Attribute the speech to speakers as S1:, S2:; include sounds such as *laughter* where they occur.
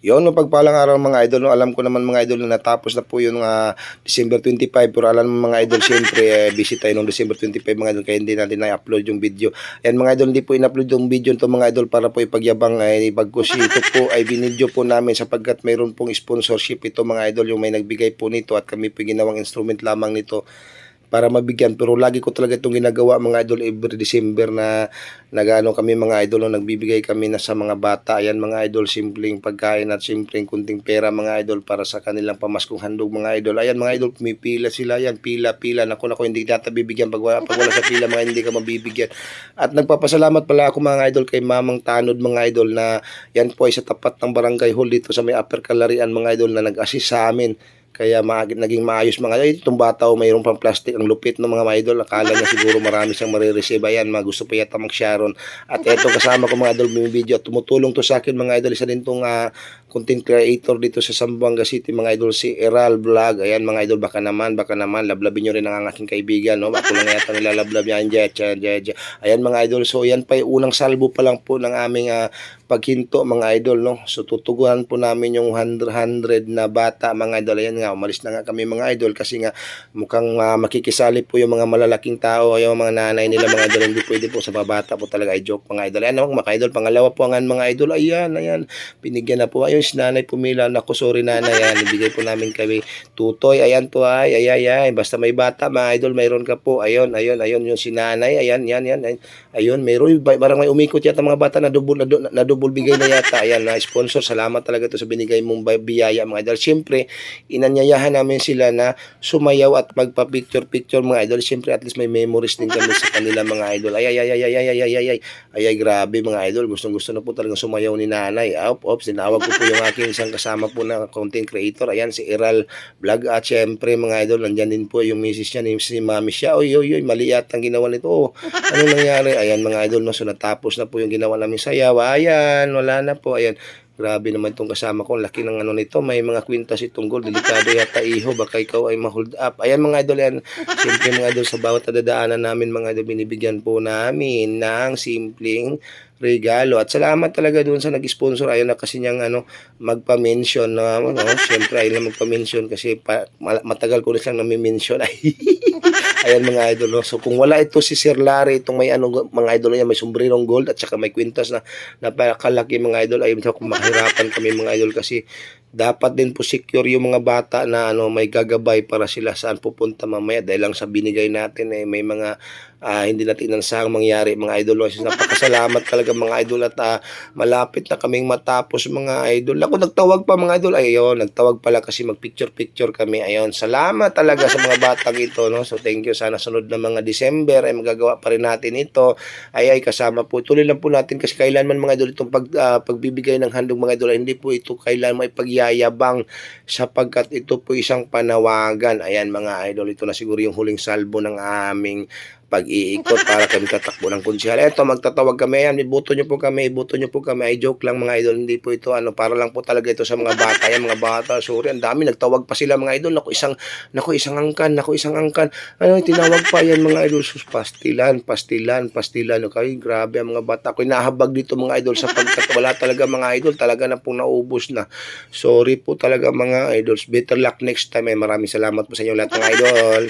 S1: Yun, no, pagpalang araw mga idol, no, alam ko naman mga idol na natapos na po yung ah, December 25, pero alam mo mga idol, syempre, eh, busy tayo nung December 25 mga idol, kaya hindi natin na-upload yung video. Ayan mga idol, hindi po in-upload yung video nito mga idol para po ipagyabang ay bagkus ito po ay binidyo po namin sapagkat mayroon pong sponsorship ito mga idol, yung may nagbigay po nito at kami po ginawang instrument lamang nito para mabigyan. Pero lagi ko talaga itong ginagawa mga idol every December na nagano kami mga idol no, nagbibigay kami na sa mga bata. Ayan mga idol simpleng pagkain at simpleng kunting pera mga idol para sa kanilang pamaskong handog mga idol. Ayan mga idol pumipila sila. Yan pila pila nako nako hindi data bibigyan. Pag wala, pag wala sa pila mga hindi ka mabibigyan. At nagpapasalamat pala ako mga idol kay Mamang Tanod mga idol na yan po ay sa tapat ng barangay hall dito sa may upper kalarian mga idol na nag-assist sa amin kaya ma- naging maayos mga ay itong bata o mayroong pang plastic ang lupit ng mga idol. Akala niya siguro marami siyang marireceive ayan mga gusto pa yata mag Sharon at eto kasama ko mga idol video at tumutulong to sa akin mga idol. Isa din tong ah, content creator dito sa Zamboanga City mga idol si Eral Vlog. Ayan mga idol baka naman baka naman. Lablabin nyo rin ang aking kaibigan no? Ako lang yata nilalablab yan jet, jet, jet, jet. ayan mga idol so yan pa yung unang salbo pa lang po ng aming ah, paghinto mga idol no? So tutugunan po namin yung 100, 100 na bata mga idol. Ayan nga umalis na nga kami mga idol kasi nga mukhang ah, makikisali po yung mga malalaking tao yung mga nanay nila mga idol. Hindi pwede po sa babata po talaga. Ay joke mga idol. Ayan naman mga idol pangalawa po ang mga idol. Ayan ayan. Binigyan na po. Ayun si nanay pumila. Naku sorry nanay. Ayan ibigay po namin kami tutoy. Ayan po ay ay ay ay. Basta may bata mga idol mayroon ka po. Ayun ayun ayun. Yung si nanay. Ayan yan yan ay- ayun mayroon. Parang may umikot yata mga bata na double na, du- na double bigay na yata. Ayan na sponsor. Salamat talaga to sa binigay mong biyaya mga idol. Syempre inanyayahan namin sila na sumayaw at magpa picture picture mga idol. Syempre at least may memories din kami sa kanila mga idol. Ay ay ay ay ay ay ay ay. Ay ay ay ay grabe mga idol. Gustong gusto na po talaga sumayaw ni nanay. Op op sinawag ko po yung aking isang kasama po na content creator. Ayan si Eral Vlog. At syempre mga idol nandyan din po yung misis niya ni si mami siya. Oy oy oy mali yata ang ginawa nito. Oh, ano nangyari? Ayan mga idol no? Natapos na po yung ginawa namin sayaw ayan wala na po ayan Grabe naman itong kasama ko. Laki ng ano nito. May mga kwintas itong gold. Delikado yata iho. Baka ikaw ay ma-hold up. Ayan mga idol yan. Siyempre mga idol sa bawat nadadaanan namin mga idol. Binibigyan po namin ng simpleng regalo. At salamat talaga doon sa nag-sponsor. Ayaw na kasi niyang ano, magpa-mention. Na, ano, siyempre ayaw na magpa-mention kasi pa, ma- matagal ko na siyang nami-mention. *laughs* Ayan mga idol. No? So kung wala ito si Sir Larry, itong may ano, mga idol niya, may sombrirong gold at saka may kwintas na napakalaki mga idol. Ayun sa kung mahirapan kami mga idol kasi dapat din po secure yung mga bata na ano may gagabay para sila saan pupunta mamaya dahil lang sa binigay natin eh may mga ah, hindi natin inansahang mangyari mga idol. Kasi napakasalamat talaga mga idol. At ah, malapit na kaming matapos mga idol. Ako nagtawag pa mga idol. Ayun nagtawag pala kasi mag picture picture kami. Ayun salamat talaga sa mga batang ito no? So thank you. Sana sunod na mga December ay magagawa pa rin natin ito. Ay ay kasama po. Tuloy lang po natin kasi kailanman mga idol itong pag, ah, pagbibigay ng handog mga idol. Hindi po ito kailanman may pagyayabang sapagkat ito po isang panawagan. Ayan mga idol ito na siguro yung huling salbo ng aming pag-iikot para kami tatakbo ng konsyal. Eto, magtatawag kami. Ayan, ibuto nyo po kami, ibuto nyo po kami. Ay, joke lang mga idol. Hindi po ito, ano, para lang po talaga ito sa mga bata. Yan, mga bata. Sorry, ang dami. Nagtawag pa sila mga idol. Naku, isang, naku, isang angkan, naku, isang angkan. Ano, tinawag pa yan mga idol. Sus, pastilan, pastilan, pastilan. Okay, grabe ang mga bata. Ako, nahabag dito mga idol sapagkat wala talaga mga idol. Talaga na po naubos na. Sorry po talaga mga idols. Better luck next time. Eh, maraming salamat po sa inyo lahat mga idol.